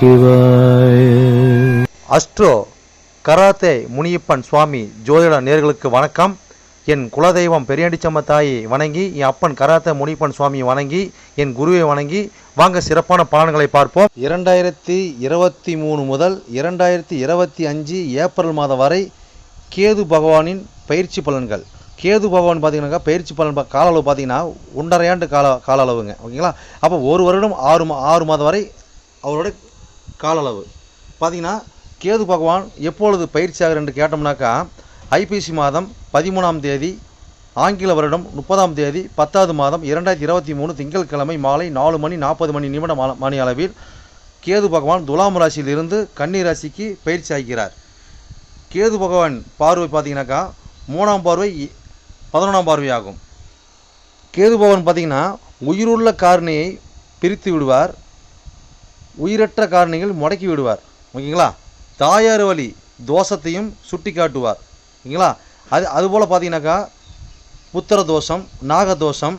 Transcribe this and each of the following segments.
சிவாய. Astro karate Muniyappan சுவாமி ஜோதிட நேர்களுக்கு வணக்கம். என் குலதெய்வம் பெரியாண்டிச்சம்ம தாயை வணங்கி என் அப்பன் கராத்தே முனியப்பன் சுவாமியை வணங்கி என் குருவை வணங்கி வாங்க சிறப்பான பலன்களை பார்ப்போம். இரண்டாயிரத்தி இருபத்தி மூணு முதல் இரண்டாயிரத்தி இருபத்தி அஞ்சு ஏப்ரல் மாதம் வரை கேது பகவானின் பயிற்சி பலன்கள். கேது பகவான் பார்த்தீங்கன்னாக்கா பயிற்சி பலன் கால அளவு பார்த்தீங்கன்னா ஒன்றரை ஆண்டு கால கால அளவுங்க ஓகேங்களா? அப்போ ஒரு வருடம் ஆறு மா ஆறு மாதம் வரை அவரோட கால அளவு பார்த்தீங்கன்னா கேது பகவான் எப்பொழுது பயிற்சி ஆகிறார் என்று கேட்டோம்னாக்கா ஐபிசி மாதம் பதிமூணாம் தேதி ஆங்கில வருடம் முப்பதாம் தேதி பத்தாவது மாதம் இரண்டாயிரத்தி இருபத்தி மூணு திங்கட்கிழமை மாலை நாலு மணி நாற்பது மணி நிமிட மா- மணி அளவில் கேது பகவான் துலாம் ராசியிலிருந்து கன்னி ராசிக்கு பயிற்சி ஆகிறார். கேது பகவான் பார்வை பார்த்தீங்கன்னாக்கா மூணாம் பார்வை இ- பதினொன்றாம் பார்வையாகும் கேது பகவான் பார்த்தீங்கன்னா உயிருள்ள காரணியை பிரித்து விடுவார். உயிரற்ற காரணிகள் முடக்கி விடுவார். ஓகேங்களா? தாயார் வழி தோஷத்தையும் சுட்டி காட்டுவார் ஓகேங்களா? அது அதுபோல் பார்த்தீங்கன்னாக்கா புத்திர தோஷம் நாக தோஷம்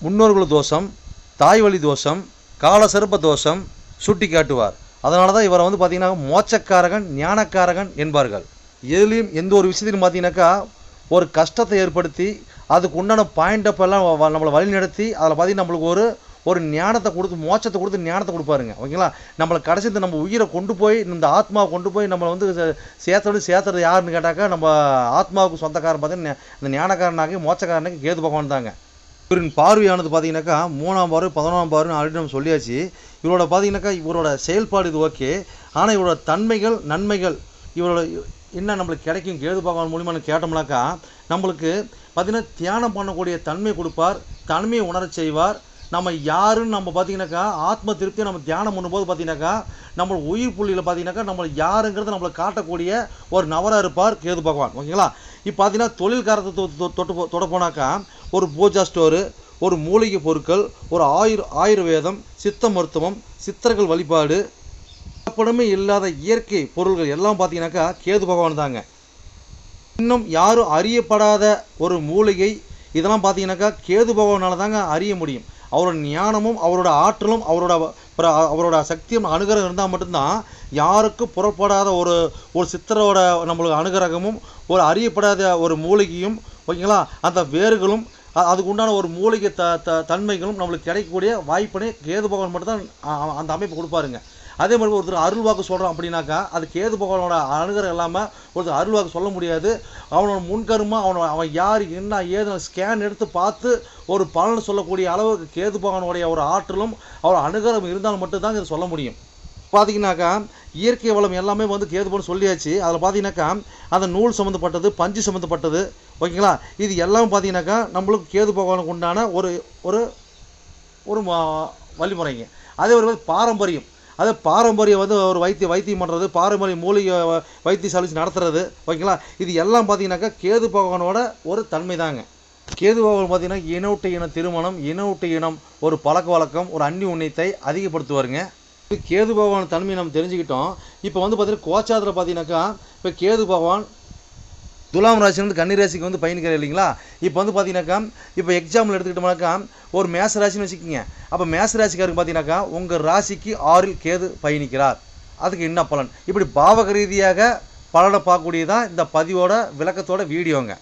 முன்னோர்கள் தோஷம் தாய் வழி தோஷம் காலசர்ப்ப தோஷம் சுட்டி காட்டுவார் அதனால தான் இவரை வந்து பார்த்தீங்கன்னா மோச்சக்காரகன் ஞானக்காரகன் என்பார்கள். எதுலேயும் எந்த ஒரு விஷயத்திலும் பார்த்தீங்கன்னாக்கா ஒரு கஷ்டத்தை ஏற்படுத்தி அதுக்கு உண்டான பாயிண்டப்பெல்லாம் வ- நம்மளை வழி நடத்தி அதில் பார்த்தீங்கன்னா நம்மளுக்கு ஒரு ஒரு ஞானத்தை கொடுத்து மோட்சத்தை கொடுத்து ஞானத்தை கொடுப்பாருங்க. ஓகேங்களா? நம்மளை கடைசி இந்த நம்ம உயிரை கொண்டு போய் இந்த ஆத்மாவை கொண்டு போய் நம்மளை வந்து சே- சேர்த்தோடு சேர்த்துறது யாருன்னு கேட்டாக்கா நம்ம ஆத்மாவுக்கு சொந்தக்காரன் பார்த்தீங்கன்னா இந்த ஞானக்காரனாகி மோச்சக்காரனாக கேது பகவான் தாங்க. இவரின் பார்வையானது பார்த்தீங்கன்னாக்கா மூணாம் பார்வை பதினொன்றாம் பார்வை ஆல்ரெடி நம்ம சொல்லியாச்சு. இவரோட பார்த்தீங்கன்னாக்கா இவரோட செயல்பாடு இது ஓகே. ஆனால் இவரோட தன்மைகள் நன்மைகள் இவரோட என்ன நம்மளுக்கு கிடைக்கும் கேது பகவான் மூலியமாக கேட்டோம்னாக்கா நம்மளுக்கு பார்த்தீங்கன்னா தியானம் பண்ணக்கூடிய தன்மை கொடுப்பார் தன்மையை உணரச் செய்வார் நம்ம யாருன்னு நம்ம பார்த்தீங்கன்னாக்கா ஆத்ம திருப்தியை நம்ம தியானம் பண்ணும்போது பார்த்தீங்கன்னாக்கா நம்ம உயிர் புள்ளியில் பார்த்தீங்கன்னாக்கா நம்ம யாருங்கிறத நம்மளை காட்டக்கூடிய ஒரு நபராக இருப்பார் கேது பகவான். ஓகேங்களா? இப்போ பார்த்தீங்கன்னா தொழில்காரத்தை தொ- தொட்டு தொட போனாக்கா ஒரு பூஜா ஸ்டோரு ஒரு மூலிகை பொருட்கள் ஒரு ஆயுர் ஆயுர்வேதம் சித்த மருத்துவம் சித்தர்கள் வழிபாடு கலப்படமே இல்லாத இயற்கை பொருள்கள் எல்லாம் பார்த்தீங்கன்னாக்கா கேது பகவான் தாங்க. இன்னும் யாரும் அறியப்படாத ஒரு மூலிகை இதெல்லாம் பார்த்தீங்கன்னாக்கா கேது பகவானால் தாங்க அறிய முடியும். அவரோட ஞானமும் அவரோட ஆற்றலும் அவரோட அவரோட சக்தியும் அனுகிரகம் இருந்தால் மட்டும்தான் யாருக்கும் புறப்படாத ஒரு ஒரு சித்தரோட நம்மளுக்கு அனுகிரகமும் ஒரு அறியப்படாத ஒரு மூலிகையும் ஓகேங்களா? அந்த வேர்களும் அதுக்கு உண்டான ஒரு மூலிகை த த தன்மைகளும் நம்மளுக்கு கிடைக்கக்கூடிய வாய்ப்பினை கேது பகவான் மட்டும்தான் அந்த அமைப்பு கொடுப்பாருங்க. அதே மாதிரி ஒருத்தர் அருள் வாக்கு சொல்கிறோம் அப்படின்னாக்கா அது கேது பகவானோட அனுகிரகம் இல்லாமல் ஒருத்தர் அருள் வாக்கு சொல்ல முடியாது. அவனோட முன்கருமா அவனோட அவன் யார் என்ன ஏதுன்னு ஸ்கேன் எடுத்து பார்த்து ஒரு பலன் சொல்லக்கூடிய அளவுக்கு கேது பகவானுடைய ஒரு ஆற்றலும் அவர் அணுகரம் இருந்தால் மட்டும்தான் இதை சொல்ல முடியும். பார்த்தீங்கன்னாக்கா இயற்கை வளம் எல்லாமே வந்து கேது சொல்லியாச்சு. அதில் பார்த்தீங்கன்னாக்கா அந்த நூல் சம்மந்தப்பட்டது பஞ்சு சம்மந்தப்பட்டது ஓகேங்களா? இது எல்லாம் பார்த்தீங்கன்னாக்கா நம்மளுக்கு கேது பகவானுக்கு உண்டான ஒரு ஒரு ஒரு வழிமுறைங்க. அதே ஒரு மாதிரி பாரம்பரியம். அதே பாரம்பரியம் வந்து ஒரு வைத்திய வைத்தியம் பண்ணுறது பாரம்பரிய மூலிகை வைத்தியசாலிச்சு நடத்துறது. ஓகேங்களா? இது எல்லாம் பார்த்தீங்கன்னாக்கா கேது பகவானோட ஒரு தன்மை தாங்க கேது பகவான் பார்த்தீங்கன்னா இனவுட்டு இன திருமணம் இனவுட்டு இனம் ஒரு பழக்க வழக்கம் ஒரு அந்நி உண்ணியத்தை அதிகப்படுத்துவாருங்க. இப்போ கேது பகவான் தன்மையை நம்ம தெரிஞ்சுக்கிட்டோம். இப்போ வந்து பார்த்தீங்கன்னா கோச்சாரத்தில் பார்த்தீங்கன்னாக்கா இப்போ கேது பகவான் துலாம் ராசிலேருந்து கன்னி ராசிக்கு வந்து பயணிக்கிறார் இல்லைங்களா? இப்போ வந்து பார்த்தீங்கன்னாக்கா இப்போ எக்ஸாம்பிள் எடுத்துக்கிட்டோம்னாக்கா ஒரு மேச ராசின்னு வச்சுக்கோங்க. அப்போ மேச ராசிக்காருக்கு பார்த்தீங்கன்னாக்கா உங்கள் ராசிக்கு ஆறில் கேது பயணிக்கிறார். அதுக்கு என்ன பலன்? இப்படி பாவக ரீதியாக பலனை பார்க்கக்கூடியதான் இந்த பதிவோட விளக்கத்தோட வீடியோங்க.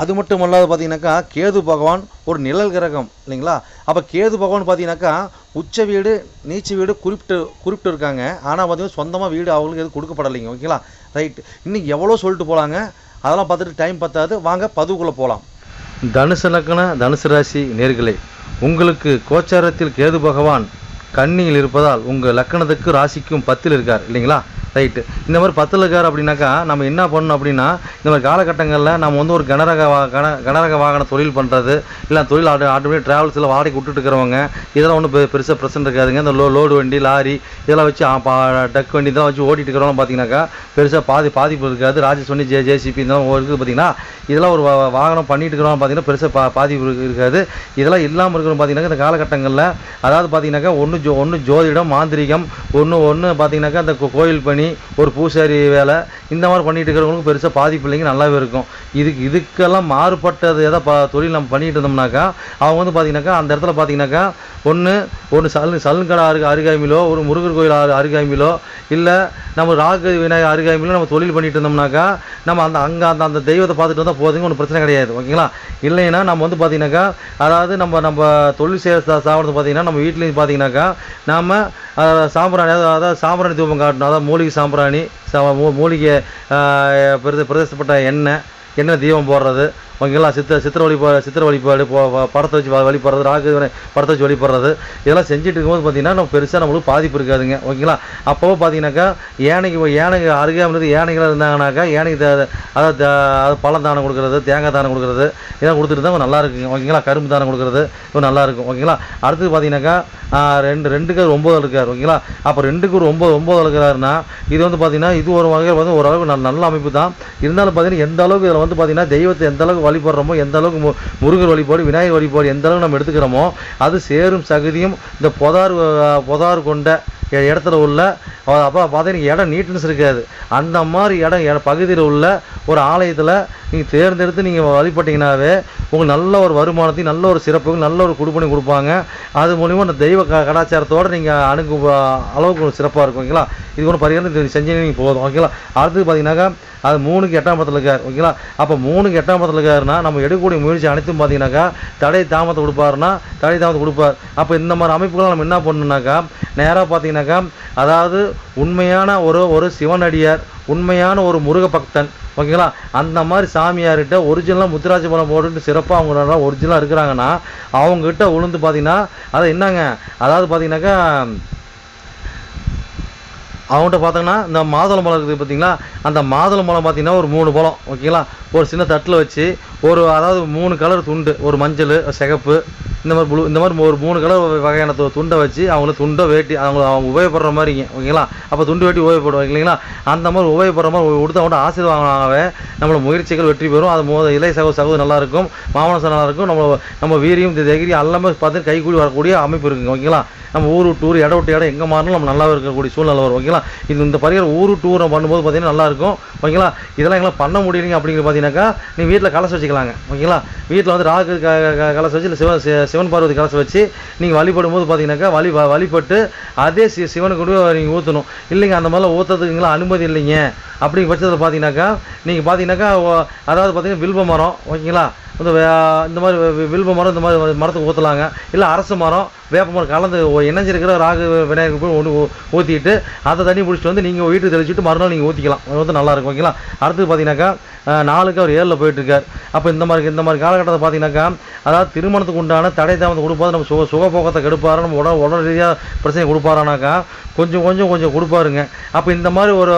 அது மட்டும் இல்லாத பார்த்தீங்கன்னாக்கா கேது பகவான் ஒரு நிழல் கிரகம் இல்லைங்களா? அப்போ கேது பகவான் பார்த்தீங்கன்னாக்கா உச்ச வீடு நீச்ச வீடு குறிப்பிட்டு குறிப்பிட்டு இருக்காங்க. ஆனால் பார்த்தீங்கன்னா சொந்தமாக வீடு அவங்களுக்கு எதுவும் கொடுக்கப்படலைங்க. ஓகேங்களா? ரைட். இன்னும் எவ்வளோ சொல்லிட்டு போகலாங்க அதெல்லாம் பார்த்துட்டு டைம் பத்தாது. வாங்க பதுவுக்குள்ளே போகலாம் தனுசு லக்கண தனுசு ராசி நேர்களே உங்களுக்கு கோச்சாரத்தில் கேது பகவான் கன்னியில் இருப்பதால் உங்கள் லக்கணத்துக்கு ராசிக்கும் பத்தில் இருக்கார் இல்லைங்களா? ரைட்டு இந்த மாதிரி பத்தில் இருக்கார் அப்படின்னாக்கா நம்ம என்ன பண்ணணும் அப்படின்னா இந்த மாதிரி காலகட்டங்களில் நம்ம வந்து ஒரு கனரக வா கன கனரக வாகன தொழில் பண்ணுறது இல்லை தொழில் ஆட்டோ ஆட்டோமேட்டிக் ட்ராவல்ஸில் வாடகை விட்டுட்டு இருக்கிறவங்க இதெல்லாம் ஒன்றும் பெ பெருசாக பிரச்சனை இருக்காதுங்க. இந்த லோ லோடு வண்டி லாரி இதெல்லாம் வச்சு பா- டக் வண்டி இதெல்லாம் வச்சு ஓட்டிட்டு இருக்கிறவங்க பார்த்தீங்கன்னாக்கா பெருசாக பாதி பாதிப்பு இருக்காது. ராஜேஷ் வண்டி ஜே ஜேசிபி இதெல்லாம் இருக்குது பார்த்தீங்கன்னா இதெல்லாம் ஒரு வாகனம் பண்ணிட்டு இருக்கிறவங்க பார்த்தீங்கன்னா பெருசாக பா பாதிப்பு இருக்காது. இதெல்லாம் இல்லாமல் இருக்கிறவங்க பார்த்தீங்கன்னா இந்த காலகட்டங்களில் அதாவது பார்த்தீங்கன்னாக்கா ஒன்று ஜோ ஒன்று ஜோதிடம் மாந்திரிகம் ஒன்று ஒன்று பார்த்தீங்கன்னாக்கா அந்த கோயில் பணி பண்ணி ஒரு பூசாரி வேலை இந்த மாதிரி பண்ணிட்டு இருக்கிறவங்களுக்கு பெருசாக பாதிப்பு இல்லைங்க நல்லாவே இருக்கும். இதுக்கு இதுக்கெல்லாம் மாறுபட்டது எதை பா தொழில் நம்ம பண்ணிட்டு இருந்தோம்னாக்கா அவங்க வந்து பார்த்தீங்கன்னாக்கா அந்த இடத்துல பார்த்தீங்கன்னாக்கா ஒன்று ஒன்று சலு சலுங்கடை அருக அருகாமையிலோ ஒரு முருகர் கோயில் அரு அருகாமையிலோ இல்லை நம்ம ராகு விநாயகர் அருகாமையிலோ நம்ம தொழில் பண்ணிட்டு இருந்தோம்னாக்கா நம்ம அந்த அங்கே அந்த அந்த தெய்வத்தை பார்த்துட்டு வந்தால் போதுங்க ஒன்றும் பிரச்சனை கிடையாது ஓகேங்களா? இல்லைன்னா நம்ம வந்து பார்த்தீங்கன்னாக்கா அதாவது நம்ம நம்ம தொழில் செய்கிற சாப்பிட்றது பார்த்தீங்கன்னா நம்ம வீட்லேயும் பார்த்தீங்கன்னாக்கா நாம் அதாவது சாம்பிராணி அதாவது அதாவது சாம்பிராணி தூபம் காட்டணும். அதாவது மூலிகை சாம்பிராணி. சா- மூ- மூலிகை பிரத பிரதேசப்பட்ட எண்ணெய் எண்ணெய் தீபம் போடுறது. ஓகேங்களா சித்த சித்திர வழிபாடு சித்திர வழிபாடு போ படத்தை வச்சு வழிபடுறது ராகு படத்தை வச்சு வழிபடுறது இதெல்லாம் செஞ்சுட்டு இருக்கும்போது பார்த்தீங்கன்னா நம்ம பெருசாக நம்மளுக்கு பாதிப்பு இருக்காதுங்க. ஓகேங்களா? அப்போவும் பார்த்தீங்கன்னாக்கா யானைக்கு யானைக்கு அருகாமல் யானைகளாக இருந்தாங்கனாக்கா யானைக்கு த- அதாவது அது பழம் தானம் கொடுக்குறது தேங்காய் தானம் கொடுக்குறது இதெல்லாம் கொடுத்துட்டு தான் நல்லா இருக்குங்க. ஓகேங்களா? கரும்பு தானம் கொடுக்குறது இது நல்லா இருக்கும். ஓகேங்களா? அடுத்தது பார்த்தீங்கன்னாக்கா ரெண்டு ரெண்டுக்கு ஒம்பது இருக்கார். ஓகேங்களா? அப்போ ரெண்டுக்கு ஒரு ஒம்பது ஒம்பது இருக்கிறாருன்னா இது வந்து பார்த்தீங்கன்னா இது ஒரு வகையில் வந்து ஓரளவுக்கு நல்ல நல்ல அமைப்பு தான். இருந்தாலும் பார்த்தீங்கன்னா எந்த அளவுக்கு இதில் வந்து பார்த்தீங்கன்னா தெய்வத்தை எந்த அளவுக்கு வழிபடுறோமோ எந்த அளவுக்கு மு- முருகர் வழிபாடு விநாயகர் வழிபாடு எந்த அளவுக்கு நம்ம எடுத்துக்கிறோமோ அது சேரும் சகுதியும் இந்த பொதார் பொதார் கொண்ட இடத்துல உள்ள அப்போ பார்த்தீங்கன்னா இடம் நீட்னஸ் இருக்காது. அந்த மாதிரி இடம் பகுதியில் உள்ள ஒரு ஆலயத்தில் நீங்கள் தேர்ந்தெடுத்து நீங்கள் வழிபட்டிங்கனாவே உங்களுக்கு நல்ல ஒரு வருமானத்தையும் நல்ல ஒரு சிறப்புக்கும் நல்ல ஒரு குடுப்பணி கொடுப்பாங்க. அது மூலிமா அந்த தெய்வ க கலாச்சாரத்தோடு நீங்கள் அணுகு அளவுக்கு சிறப்பாக இருக்கும் ஓகேங்களா? இது ஒன்று பரிகாரம் இது செஞ்சீங்க நீங்கள் போதும் ஓகேங்களா? அடுத்தது பார்த்தீங்கன்னாக்கா அது மூணுக்கு எட்டாம் பத்தில் இருக்கார் ஓகேங்களா? அப்போ மூணுக்கு எட்டாம் பத்தில் இருக்காருன்னா நம்ம எடுக்கக்கூடிய முயற்சி அனைத்தும் பார்த்தீங்கன்னாக்கா தடை தாமத்தை கொடுப்பாருன்னா தடை தாமத்தை கொடுப்பார். அப்போ இந்த மாதிரி அமைப்புகளை நம்ம என்ன பண்ணணும்னாக்கா நேராக பார்த்தீங்கன்னாக்கா அதாவது உண்மையான ஒரு ஒரு சிவனடியார் உண்மையான ஒரு முருக பக்தன் ஓகேங்களா? அந்த மாதிரி சாமியார்கிட்ட ஒரிஜினலாக முத்துராஜ பலம் போட்டுட்டு சிறப்பாக அவங்க நல்லா ஒரிஜினலாக இருக்கிறாங்கன்னா அவங்ககிட்ட உளுந்து பார்த்தீங்கன்னா அதை என்னங்க? அதாவது பார்த்தீங்கன்னாக்கா அவங்கள்ட்ட பார்த்தோங்கன்னா இந்த மாதுளம் பழம் இருக்குது பார்த்திங்களா? அந்த மாதுளம் பழம் பார்த்திங்கன்னா ஒரு மூணு பழம் ஓகேங்களா? ஒரு சின்ன தட்டில் வச்சு ஒரு அதாவது மூணு கலர் துண்டு ஒரு மஞ்சள் சிகப்பு இந்த மாதிரி ப்ளூ இந்த மாதிரி ஒரு மூணு கலர் வகையான துண்டை வச்சு அவங்கள துண்டை வேட்டி அவங்க அவங்க உபயோகப்படுற மாதிரிங்க ஓகேங்களா? அப்போ துண்டு வேட்டி உபயோகப்படுவாங்க இல்லைங்களா? அந்த மாதிரி உபயோகப்படுற மாதிரி கொடுத்து அவங்கள்ட்ட ஆசீர்வாதமாகவே நம்மளோட முயற்சிகள் வெற்றி பெறும். அது மோத இலை சகோ சகோ நல்லா இருக்கும் மாமனசம் நல்லாயிருக்கும் நம்ம நம்ம வீரியம் தைரியம் எல்லாமே பார்த்து கைகூடி வரக்கூடிய அமைப்பு இருக்குங்க ஓகேங்களா? நம்ம ஊர் விட்டு ஊர் இடம் விட்டு இடம் எங்கே மாறினாலும் நம்ம நல்லா இருக்கக்கூடிய சூழ்நிலை வரும் ஓகேங்களா? இது இந்த பரிகாரம் ஊர் டூரை பண்ணும்போது பார்த்தீங்கன்னா நல்லா இருக்கும் ஓகேங்களா? இதெல்லாம் எங்களால் பண்ண முடியலைங்க அப்படிங்கிற பார்த்தீங்கன்னாக்கா நீ வீட்டில் கலசை வச்சுக்கலாங்க. ஓகேங்களா? வீட்டில் வந்து ராகு கலசை வச்சு இல்லை சிவ சிவன் பார்வதி கலசை வச்சு நீங்கள் வழிபடும் போது பார்த்தீங்கன்னாக்கா வழி வழிபட்டு அதே சி சிவனுக்கு நீங்கள் ஊற்றணும் இல்லைங்க அந்த மாதிரிலாம் ஊற்றுறதுக்குங்களா அனுமதி இல்லைங்க. அப்படிங்கிற பட்சத்தில் பார்த்தீங்கன்னாக்கா நீங்கள் பார்த்தீங்கன்னாக்கா அதாவது பார்த்தீங்கன்னா வில்வ மரம் ஓகேங்களா? இந்த இந்த மாதிரி வில்வ மரம் இந்த மாதிரி மரத்துக்கு ஊற்றலாங்க இல்லை அரசு மரம் வேப்ப மரம் கலந்து இணைஞ்சிருக்கிற ராகு விநாயகர் போய் ஒன்று ஊற்றிட்டு அதை தண்ணி பிடிச்சிட்டு வந்து நீங்கள் வீட்டு தெளிச்சுட்டு மறுநாள் நீங்கள் ஊற்றிக்கலாம் அது வந்து நல்லா இருக்கும் ஓகேங்களா? அடுத்தது பார்த்தீங்கன்னாக்கா நாளுக்கு அவர் ஏழில் போயிட்டுருக்கார். அப்போ இந்த மாதிரி இந்த மாதிரி காலகட்டத்தை பார்த்தீங்கன்னாக்கா அதாவது திருமணத்துக்கு உண்டான தடை தாமத்தை கொடுப்பாது நம்ம சுக சுகபோக்கத்தை கெடுப்பாரு நம்ம உடல் உடல் ரீதியாக பிரச்சனை கொடுப்பாரானாக்கா கொஞ்சம் கொஞ்சம் கொஞ்சம் கொடுப்பாருங்க. அப்போ இந்த மாதிரி ஒரு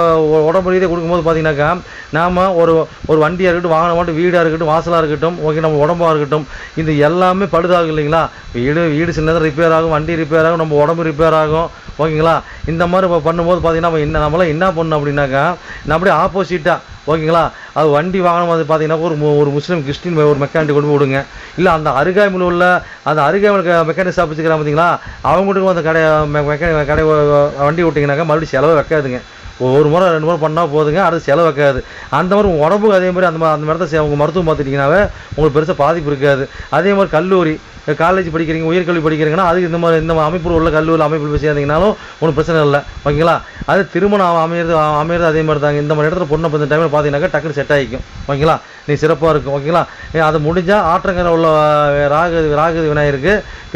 உடம்பு ரீதியாக கொடுக்கும்போது பார்த்தீங்கன்னாக்கா நாம் ஒரு ஒரு வண்டியாக இருக்கட்டும் வாகனம் வீடாக இருக்கட்டும் வாசலாக இருக்கட்டும் ஓகே நம்ம உடம்பாக இருக்கட்டும். இது எல்லாமே படுதாகும் இல்லைங்களா? வீடு வீடு சின்னதாக நேரம் ரிப்பேர் ஆகும் வண்டி ரிப்பேர் ஆகும் நம்ம உடம்பு ரிப்பேர் ஆகும். ஓகேங்களா? இந்த மாதிரி இப்போ பண்ணும்போது பார்த்திங்கன்னா நம்ம என்ன நம்மளாம் என்ன பண்ணணும் அப்படின்னாக்கா நான் அப்படியே ஆப்போசிட்டாக ஓகேங்களா? அது வண்டி வாகனம் வந்து பார்த்தீங்கன்னா ஒரு மு- ஒரு முஸ்லீம் கிறிஸ்டின் ஒரு மெக்கானிக் கொண்டு விடுங்க. இல்லை அந்த அருகாமையில் உள்ள அந்த அருகாமையில் மெக்கானிக் ஷாப் வச்சுக்கிறாங்க பார்த்தீங்களா அவங்ககிட்ட அந்த கடை மெக்கானிக் கடை வண்டி விட்டிங்கனாக்கா மறுபடியும் செலவு வைக்காதுங்க. ஒரு முறை ரெண்டு முறை பண்ணால் போதுங்க அடுத்து செலவு வைக்காது அந்த மாதிரி உங்கள் உடம்புக்கு அதே மாதிரி அந்த மாதிரி அந்த இடத்த உங்கள் மருத்துவம் பார்த்துட்டிங்கனாவே உங்களுக்கு பெருசாக பாதிப்பு இருக்காது. அதே மாதிரி கல்லூரி காலேஜ் படிக்கிறீங்க உயர்கல்வி படிக்கிறீங்கன்னா அதுக்கு இந்த மாதிரி இந்த அமைப்பு உள்ள கல்லூரியில் அமைப்பில் போய் சேர்ந்தீங்கனாலும் ஒன்றும் பிரச்சனை இல்லை. ஓகேங்களா? அது திருமணம் அமையிறது அமையிறது அதே மாதிரி தாங்க. இந்த மாதிரி இடத்துல பொண்ணை இப்போ இந்த டைமில் பார்த்தீங்கன்னாக்கா டக்குனு செட் ஆகிக்கும். ஓகேங்களா? நீ சிறப்பாக இருக்கும் ஓகேங்களா? அது முடிஞ்சால் ஆற்றங்கரை உள்ள ராகு ராகு விநாயகருக்கு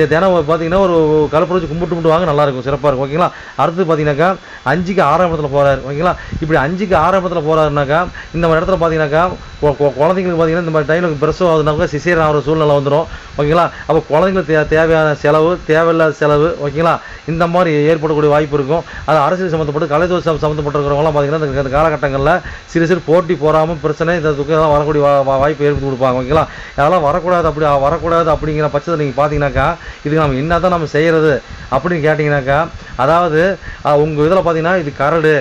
தினம் பார்த்தீங்கன்னா ஒரு கலப்பை வச்சு கும்பிட்டு கும்பிட்டு வாங்க நல்லாயிருக்கும் சிறப்பாக இருக்கும் ஓகேங்களா? அடுத்து பார்த்தீங்கன்னாக்கா அஞ்சுக்கு ஆறாம் இடத்துல போகிறாரு ஓகேங்களா? இப்படி அஞ்சுக்கு ஆறாம் இடத்துல போகிறாருனாக்கா இந்த மாதிரி இடத்துல பார்த்தீங்கன்னாக்கா கொ- குழந்தைங்களுக்கு பார்த்தீங்கன்னா இந்த மாதிரி டைமில் பிரசவம் ஆகுதுனாக்கா சிசேரியன் ஆகிற சூழ்நிலை வந்துடும் ஓகேங்களா? அப்போ குழந்தைங்களுக்கு தே தேவையான செலவு தேவையில்லாத செலவு ஓகேங்களா? இந்த மாதிரி ஏற்படக்கூடிய வாய்ப்பு இருக்கும். அது அரசியல் சம்மந்தப்பட்டு கலைத்துறை சம்மந்தப்பட்டிருக்கிறவங்களாம் பார்த்தீங்கன்னா இந்த- காலகட்டங்களில் சிறு சிறு போட்டி போகாமல் பிரச்சனை இந்த துக்கம் வரக்கூடிய அப்படி வாய்ப்பு ஏற்படுத்தி கொடுப்பாங்க ஓகேங்களா? அதெல்லாம் வரக்கூடாது அப்படி வரக்கூடாது அப்படிங்கிற பட்சத்தில் நீங்கள் பார்த்தீங்கன்னாக்கா இதுக்கு நம்ம என்ன தான் நம்ம செய்கிறது அப்படின்னு கேட்டிங்கனாக்கா அதாவது உங்கள் இதில் பார்த்தீங்கன்னா இது கரடு.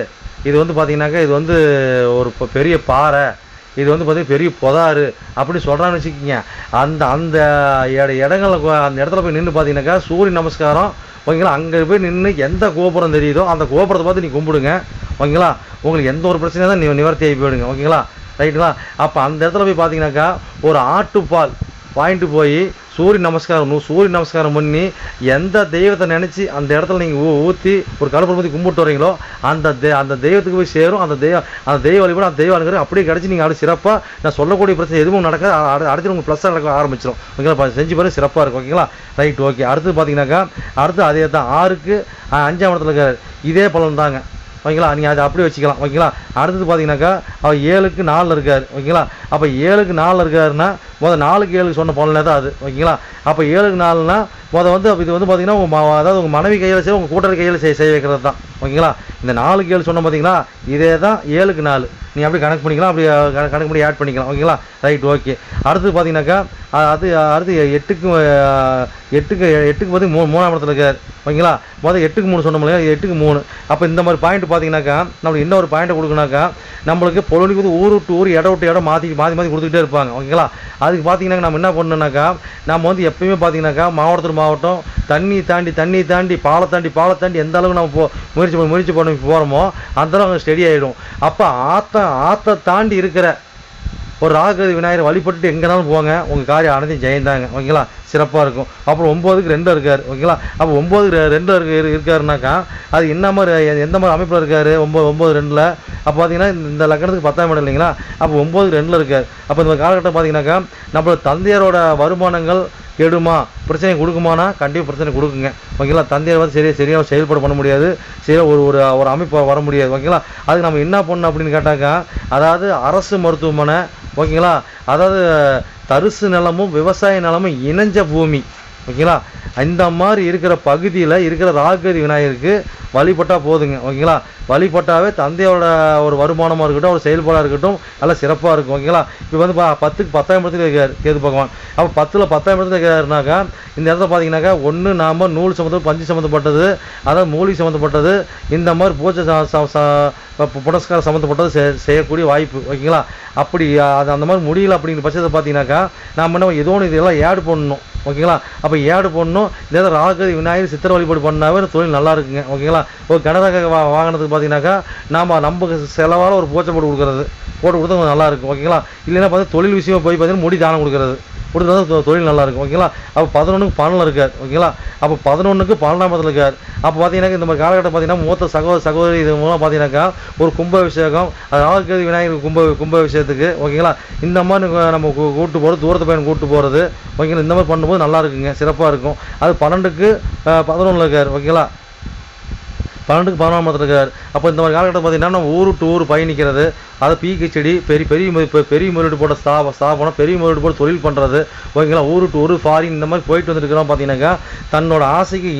இது வந்து பார்த்தீங்கன்னாக்கா இது வந்து ஒரு பெரிய பாறை. இது வந்து பார்த்தீங்கன்னா பெரிய புதாறு அப்படின்னு சொல்கிறான்னு வச்சுக்கோங்க. அந்த அந்த இட இடங்களில் அந்த இடத்துல போய் நின்று பார்த்தீங்கன்னாக்கா சூரிய நமஸ்காரம் ஓகேங்களா? அங்கே போய் நின்று எந்த கோபுரம் தெரியுதோ அந்த கோபுரத்தை பார்த்து நீ கும்பிடுங்க ஓகேங்களா? உங்களுக்கு எந்த ஒரு பிரச்சனையும் தான் நி- நிவர்த்தி ஆகி போயிடுங்க ஓகேங்களா? ரைட்டுங்களா அப்போ அந்த இடத்துல போய் பார்த்தீங்கன்னாக்கா ஒரு ஆட்டுப்பால் வாங்கிட்டு போய் சூரிய நமஸ்காரம் சூரிய நமஸ்காரம் பண்ணி எந்த தெய்வத்தை நினச்சி அந்த இடத்துல நீங்கள் ஊற்றி ஒரு கருப்பை பற்றி கும்பிட்டு வரீங்களோ அந்த தெ அந்த தெய்வத்துக்கு போய் சேரும். அந்த தெய்வம் அந்த தெய்வ வழிபாடு அந்த தெய்வ அனுகிற அப்படியே கிடச்சி நீங்கள் அடுத்து சிறப்பாக நான் சொல்லக்கூடிய பிரச்சனை எதுவும் நடக்காது. அடு- அடுத்து உங்களுக்கு ப்ளஸ்ஸாக நடக்க ஆரம்பிச்சிடும் ஓகேங்களா? செஞ்சு பாருங்க சிறப்பாக இருக்கும். ஓகேங்களா? ரைட் ஓகே அடுத்து பார்த்தீங்கன்னாக்கா அடுத்து அதே தான் ஆறுக்கு அஞ்சாம் இடத்துல இருக்காரு. இதே பலன் தாங்க ஓகேங்களா? நீங்கள் அதை அப்படியே வச்சுக்கலாம். ஓகேங்களா? அடுத்தது பார்த்தீங்கன்னாக்கா அவர் ஏழுக்கு நாலில் இருக்கார். ஓகேங்களா? அப்போ ஏழுக்கு நாலில் இருக்காருன்னா முதல் நாலுக்கு ஏழுக்கு சொன்ன பலனே தான் அது. ஓகேங்களா? அப்போ ஏழுக்கு நாலுனா முதல் வந்து இது வந்து பார்த்தீங்கன்னா உங்கள் அதாவது உங்கள் மனைவி கையில் செய்ய உங்கள் கூட்டர் கையில் செய்ய செய்ய வைக்கிறது தான். ஓகேங்களா? இந்த நாலுக்கு ஏழு சொன்ன பார்த்தீங்களா இதே தான் ஏழுக்கு நாலு. நீ அப்படியே கணக்கு பண்ணிக்கலாம். அப்படி அஹ், கணக்கு பண்ணி ஆட் பண்ணிக்கலாம். ஓகேங்களா? ரைட் ஓகே அடுத்து பார்த்தீங்கன்னாக்கா அது அடுத்து எட்டுக்கு எட்டுக்கு எட்டுக்கு பார்த்து மூணு மூணாம் இடத்துல இருக்கார். ஓகேங்களா? முதல் எட்டுக்கு மூணு சொன்னோம் இல்லையா? எட்டுக்கு மூணு. அப்போ இந்த மாதிரி பாயிண்ட் பார்த்தீங்கன்னாக்கா நம்மளுக்கு இன்னொரு பாயிண்ட் கொடுக்குனாக்கா நம்மளுக்கு பொழுதுக்கு வந்து ஊர் விட்டு ஊர் இடம் விட்டு இடம் மாற்றி மாற்றி மாற்றி கொடுத்துக்கிட்டே இருப்பாங்க. ஓகேங்களா அதுக்கு பார்த்தீங்கன்னா நம்ம என்ன பண்ணணுனாக்கா நம்ம வந்து எப்பயுமே பார்த்தீங்கன்னாக்கா மாவட்டத்தில் மாவட்டம் தண்ணி தாண்டி தண்ணி தாண்டி பாலை தாண்டி பாலை தாண்டி எந்த அளவுக்கு நம்ம போ முயற்சி பண்ணி முயற்சி பண்ணி போகிறோமோ அந்த அளவுக்கு ஸ்டெடி ஆகிடும் அப்போ ஆத்த ஆற்றை தாண்டி இருக்கிற ஒரு ராகு விநாயகர் வழிபட்டுட்டு எங்கேனாலும் போங்க. உங்கள் காரியம் அனைத்தையும் ஜெயந்தாங்க. ஓகேங்களா சிறப்பாக இருக்கும். அப்புறம் ஒம்போதுக்கு ரெண்டு இருக்கார். ஓகேங்களா அப்போ ஒம்போதுக்கு ரெண்டு இருக்கு இருக்காருனாக்கா அது என்ன மாதிரி எந்த மாதிரி அமைப்பில் இருக்கார்? ஒம்பது ஒம்பது ரெண்டில். அப்போ பார்த்தீங்கன்னா இந்த- இந்த லக்கணத்துக்கு பத்தாம் இடம் இல்லைங்களா? அப்போ ஒம்போதுக்கு ரெண்டில் இருக்கார். அப்போ இந்த காலகட்டம் பார்த்தீங்கன்னாக்கா நம்மளோட தந்தையரோட வருமானங்கள் கெடுமா? பிரச்சனை கொடுக்குமானா? கண்டிப்பாக பிரச்சனை கொடுக்குங்க. ஓகேங்களா தந்தையர் வந்து சரியாக சரியாக செயல்பாடு பண்ண முடியாது. சரியாக ஒரு ஒரு ஒரு அமைப்பு வர முடியாது. ஓகேங்களா அதுக்கு நம்ம என்ன பண்ணணும் அப்படின்னு கேட்டாக்கா அதாவது அரசு மருத்துவமனை ஓகேங்களா அதாவது தரிசு நிலமும் விவசாய நிலமும் இணைஞ்ச பூமி. ஓகேங்களா? அந்த மாதிரி இருக்கிற பகுதியில் இருக்கிற ராகரி விநாயகருக்கு வழிபட்டால் போதுங்க ஓகேங்களா? வழிபட்டாவே தந்தையோட ஒரு வருமானமாக இருக்கட்டும் ஒரு செயல்பாடாக இருக்கட்டும் நல்லா சிறப்பாக இருக்கும் ஓகேங்களா? இப்போ வந்து பா பத்துக்கு பத்தாயிரம் இடத்துல இருக்கார் கேது பகவான். அப்போ பத்தில் பத்தாயிரம் இடத்துல இருக்கிறாருனாக்கா இந்த இடத்துல பார்த்தீங்கன்னாக்கா ஒன்று நாம் நூல் சம்மந்தம் பஞ்சு சம்மந்தப்பட்டது அதாவது மூலிகை சம்மந்தப்பட்டது இந்த மாதிரி பூஜை ச- ச- புனஸ்காரம் சம்மந்தப்பட்டது செய்யக்கூடிய வாய்ப்பு ஓகேங்களா? அப்படி அது அந்த மாதிரி முடியல அப்படிங்கிற பட்சத்தை பார்த்தீங்கன்னாக்கா நாம் என்ன ஏதோ ஒன்று இதெல்லாம் ஏடு பண்ணணும் ஓகேங்களா? அப்போ ஏடு பண்ணணும் இந்த ராகதி விநாயகர் சித்திர வழிபாடு பண்ணாவே தொழில் நல்லா இருக்குங்க ஓகேங்களா? ஒரு கனரக வா வாகனத்துக்கு பார்த்தீங்கன்னாக்கா நாம் நம்ம செலவால் ஒரு பூச்சை போட்டு கொடுக்குறது. போட்டு கொடுத்தா கொஞ்சம் நல்லாயிருக்கும் ஓகேங்களா? இல்லைன்னா பார்த்தா தொழில் விஷயம் போய் பார்த்தீங்கன்னா முடி தானம் கொடுக்குறது. கொடுத்தா தொழில் நல்லாயிருக்கும் ஓகேங்களா? அப்போ பதினொன்றுக்கு பன்னெண்டில் இருக்கார் ஓகேங்களா? அப்போ பதினொன்றுக்கு பன்னெண்டாம் இடத்துல இருக்கார். அப்போ பார்த்தீங்கன்னா இந்த மாதிரி காலகட்டம் பார்த்தீங்கன்னா மூத்த சகோதர சகோதரி இது மூலம் பார்த்தீங்கன்னாக்கா ஒரு கும்பாபிஷேகம் அது விநாயகர் கும்ப கும்பாபிஷேகத்துக்கு ஓகேங்களா? இந்த மாதிரி நம்ம- கூப்பிட்டு கூட்டு போகிறது தூரத்து பையன் கூட்டு போகிறது ஓகேங்களா? இந்த மாதிரி பண்ணும்போது நல்லா இருக்குங்க சிறப்பாக இருக்கும். அது பன்னெண்டுக்கு பதினொன்றில் இருக்கார் ஓகேங்களா? பன்னெண்டுக்கு பதினொன்றாம் இடத்துல இருக்கார். அப்போ இந்த மாதிரி காலகட்டம் பார்த்தீங்கன்னா நம்ம ஊர் டு ஊர் பயணிக்கிறது அதை பீக்கு செடி பெரிய பெரிய பெ- பெரிய முதலீடு போட்ட ஸ்தாப ஸ்தாபனம் பெரிய முதலீடு போட்டு தொழில் பண்ணுறது ஓகேங்களா? ஊரு டு ஊர் ஃபாரின் இந்த மாதிரி போயிட்டு வந்துருக்கிறோம் பார்த்தீங்கன்னாக்கா தன்னோட ஆசைக்கு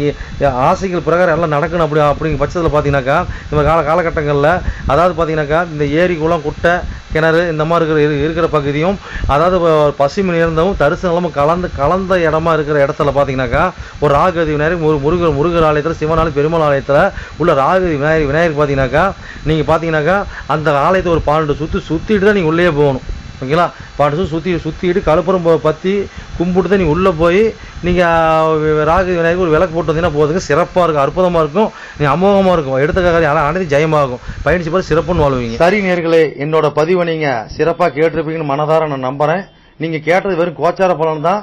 ஆசைகள் பிரகாரம் எல்லாம் நடக்கணும் அப்படி அப்படிங்கிற பட்சத்தில் பார்த்தீங்கன்னாக்கா இந்த கால காலகட்டங்களில் அதாவது பார்த்தீங்கன்னாக்கா இந்த ஏரி குளம் குட்டை கிணறு இந்த மாதிரி இருக்கிற இரு- இருக்கிற பகுதியும் அதாவது பசுமை நேர்ந்தவும் தரிசு நிலமும் கலந்து கலந்த இடமா இருக்கிற இடத்துல பார்த்தீங்கன்னாக்கா ஒரு ராகதி நேரம் ஒரு முருகர் முருகர் ஆலயத்தில் சிவன் ஆலயம் பெருமாள் ஆலயத்தில் உள்ள ராகதி விநாயகர் விநாயகர் பார்த்தீங்கன்னாக்கா நீங்கள் பார்த்தீங்கன்னாக்கா அந்த ஆலயத்தை ஒரு பன்னெண்டு சுற்றி சுற்றிட்டு தான் நீங்கள் உள்ளே போகணும். ஓகேங்களா? பன்னெண்டு சுற்றி சுற்றிட்டு கழுப்புறம் பற்றி கும்பிட்டு தான் நீங்கள் உள்ளே போய் நீங்கள் ராகதி விநாயகர் ஒரு விளக்கு போட்டு வந்தீங்கன்னா போதுங்க. சிறப்பாக இருக்கும் அற்புதமாக இருக்கும். நீங்கள் அமோகமாக இருக்கும். எடுத்த காரியம் அனைத்து ஜெயமாகும். பயணிச்சு போகிற சிறப்புன்னு வாழ்வீங்க. சரி நேர்களே என்னோட பதிவை நீங்கள் சிறப்பாக கேட்டிருப்பீங்கன்னு மனதார நான் நம்புகிறேன் நீங்கள் கேட்டது வெறும் கோச்சார பலன் தான்.